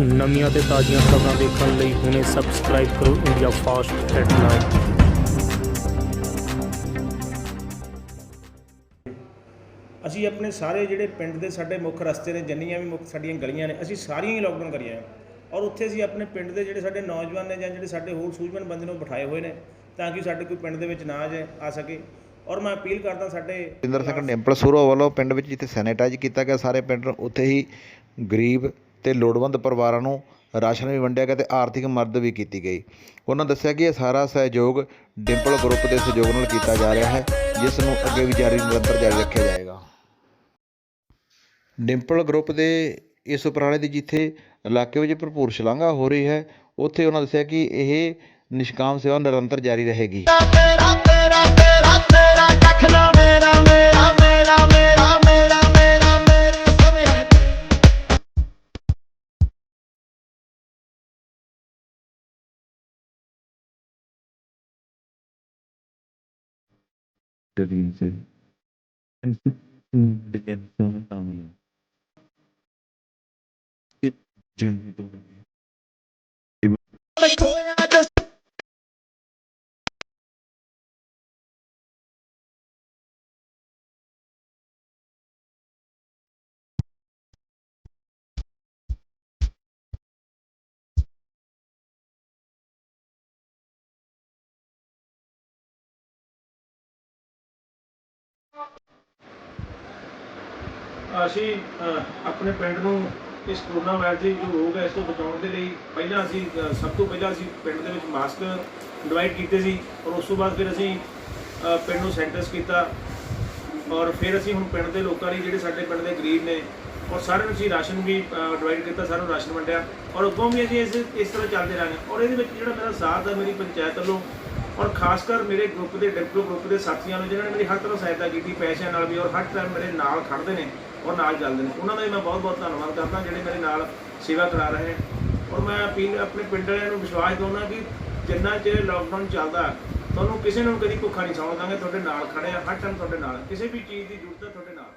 ਨਵੀਆਂ ਤੇ ਤਾਜ਼ੀਆਂ ਖਬਰਾਂ ਦੇਖਣ ਲਈ ਹੁਣੇ ਸਬਸਕ੍ਰਾਈਬ ਕਰੋ ਇੰਡੀਆ ਫਾਸਟ ਹੈਡਲਾਈਨ। ਅਸੀਂ ਆਪਣੇ ਸਾਰੇ ਜਿਹੜੇ ਪਿੰਡ ਦੇ ਸਾਡੇ ਮੁੱਖ ਰਸਤੇ ਨੇ ਜਿੰਨੀਆਂ ਵੀ ਮੁੱਖ ਸਾਡੀਆਂ ਗਲੀਆਂ ਨੇ ਅਸੀਂ ਸਾਰੀਆਂ ਹੀ ਲੋਕਡਾਊਨ ਕਰੀਆਂ ਹੈ। ਔਰ ਉੱਥੇ ਅਸੀਂ ਆਪਣੇ ਪਿੰਡ ਦੇ ਜਿਹੜੇ ਸਾਡੇ ਨੌਜਵਾਨ ਨੇ ਜਾਂ ਜਿਹੜੇ ਸਾਡੇ ਹੋਰ ਸੂਝਵਾਨ ਬੰਦੇ ਨੂੰ ਬਿਠਾਏ ਹੋਏ ਨੇ ਤਾਂ ਕਿ ਸਾਡੇ ਕੋਈ ਪਿੰਡ ਦੇ ਵਿੱਚ ਨਾ ਆ ਜਾਏ ਆ ਸਕੇ। ਔਰ ਮੈਂ ਅਪੀਲ ਕਰਦਾ ਸਾਡੇ ਜਿੰਦਰ ਸਿੰਘ ਡਿੰਪਲ ਸੂਰੋ ਵੱਲੋਂ ਪਿੰਡ ਵਿੱਚ ਜਿੱਥੇ ਸੈਨੇਟਾਈਜ਼ ਕੀਤਾ ਗਿਆ ਸਾਰੇ ਪਿੰਡ ਉੱਥੇ ਹੀ ਗਰੀਬ ਅਤੇ ਲੋੜਵੰਦ ਪਰਿਵਾਰਾਂ ਨੂੰ ਰਾਸ਼ਨ ਵੀ ਵੰਡਿਆ ਗਿਆ ਅਤੇ ਆਰਥਿਕ ਮਦਦ ਵੀ ਕੀਤੀ ਗਈ। ਉਹਨਾਂ ਦੱਸਿਆ ਕਿ ਇਹ ਸਾਰਾ ਸਹਿਯੋਗ ਡਿੰਪਲ ਗਰੁੱਪ ਦੇ ਸਹਿਯੋਗ ਨਾਲ ਕੀਤਾ ਜਾ ਰਿਹਾ ਹੈ, ਜਿਸ ਨੂੰ ਅੱਗੇ ਵੀ ਜਾਰੀ ਨਿਰੰਤਰ ਜਾਰੀ ਰੱਖਿਆ ਜਾਏਗਾ। ਡਿੰਪਲ ਗਰੁੱਪ ਦੇ ਇਸ ਉਪਰਾਲੇ ਦੀ ਜਿੱਥੇ ਇਲਾਕੇ ਵਿੱਚ ਭਰਪੂਰ ਸ਼ਲਾਘਾ ਹੋ ਰਹੀ ਹੈ, ਉੱਥੇ ਉਹਨਾਂ ਦੱਸਿਆ ਕਿ ਇਹ ਨਿਸ਼ਕਾਮ ਸੇਵਾ ਨਿਰੰਤਰ ਜਾਰੀ ਰਹੇਗੀ। reason and bigyan sa tao yun. It, Jun, ito. Iba. ਅਸੀਂ ਆਪਣੇ ਪਿੰਡ ਨੂੰ ਇਸ ਕਰੋਨਾ ਵਾਇਰਸ ਦੀ ਜੋ ਰੋਗ ਹੈ, ਇਸ ਤੋਂ ਬਚਾਉਣ ਦੇ ਲਈ ਪਹਿਲਾਂ ਅਸੀਂ ਸਭ ਤੋਂ ਪਹਿਲਾਂ ਅਸੀਂ ਪਿੰਡ ਦੇ ਵਿੱਚ ਮਾਸਕ ਡਿਵਾਈਡ ਕੀਤੇ ਸੀ ਔਰ ਉਸ ਤੋਂ ਬਾਅਦ ਫਿਰ ਅਸੀਂ ਪਿੰਡ ਨੂੰ ਸੈਂਟਰਸ ਕੀਤਾ ਔਰ ਫਿਰ ਅਸੀਂ ਹੁਣ ਪਿੰਡ ਦੇ ਲੋਕਾਂ ਲਈ ਜਿਹੜੇ ਸਾਡੇ ਪਿੰਡ ਦੇ ਗਰੀਬ ਨੇ ਔਰ ਸਾਰਿਆਂ ਨੂੰ ਅਸੀਂ ਰਾਸ਼ਨ ਵੀ ਡਿਵਾਈਡ ਕੀਤਾ, ਸਾਰਿਆਂ ਨੂੰ ਰਾਸ਼ਨ ਵੰਡਿਆ ਔਰ ਅੱਗੋਂ ਵੀ ਅਸੀਂ ਇਸ ਇਸ ਤਰ੍ਹਾਂ ਚੱਲਦੇ ਰਹਾਂਗੇ ਔਰ ਇਹਦੇ ਵਿੱਚ ਜਿਹੜਾ ਮੇਰਾ ਸਾਥ ਹੈ ਮੇਰੀ ਪੰਚਾਇਤ ਵੱਲੋਂ ਔਰ ਖਾਸ ਕਰ ਮੇਰੇ ਗਰੁੱਪ ਦੇ ਡਿਪਲੋ ਗਰੁੱਪ ਦੇ ਸਾਥੀਆਂ ਨੂੰ, ਜਿਨ੍ਹਾਂ ਨੇ ਮੇਰੀ ਹਰ ਤਰ੍ਹਾਂ ਸਹਾਇਤਾ ਕੀਤੀ, ਪੈਸਿਆਂ ਨਾਲ ਵੀ ਔਰ ਹਰ ਟਾਈਮ ਮੇਰੇ ਨਾਲ ਖੜਦੇ ਨੇ ਔਰ ਨਾਲ ਚੱਲਦੇ ਨੇ। ਉਹਨਾਂ ਦਾ ਵੀ ਮੈਂ ਬਹੁਤ ਬਹੁਤ ਧੰਨਵਾਦ ਕਰਦਾ, ਜਿਹੜੇ ਮੇਰੇ ਨਾਲ ਸੇਵਾ ਕਰਾ ਰਹੇ ਔਰ ਮੈਂ ਅਪੀਲ ਆਪਣੇ ਪਿੰਡ ਵਾਲਿਆਂ ਨੂੰ ਵਿਸ਼ਵਾਸ ਦਿਵਾਉਣਾ ਕਿ ਜਿੰਨਾ ਚਿਰ ਲਾਕਡਾਊਨ ਚੱਲਦਾ, ਤੁਹਾਨੂੰ ਕਿਸੇ ਨੂੰ ਕਦੀ ਭੁੱਖਾ ਨਹੀਂ ਸੌਣ ਦਾਂਗੇ ਤੁਹਾਡੇ ਨਾਲ ਖੜੇ ਆ, ਹਰ ਟਾਈਮ ਤੁਹਾਡੇ ਨਾਲ ਕਿਸੇ ਵੀ ਚੀਜ਼ ਦੀ ਜ਼ਰੂਰਤ ਹੈ, ਤੁਹਾਡੇ ਨਾਲ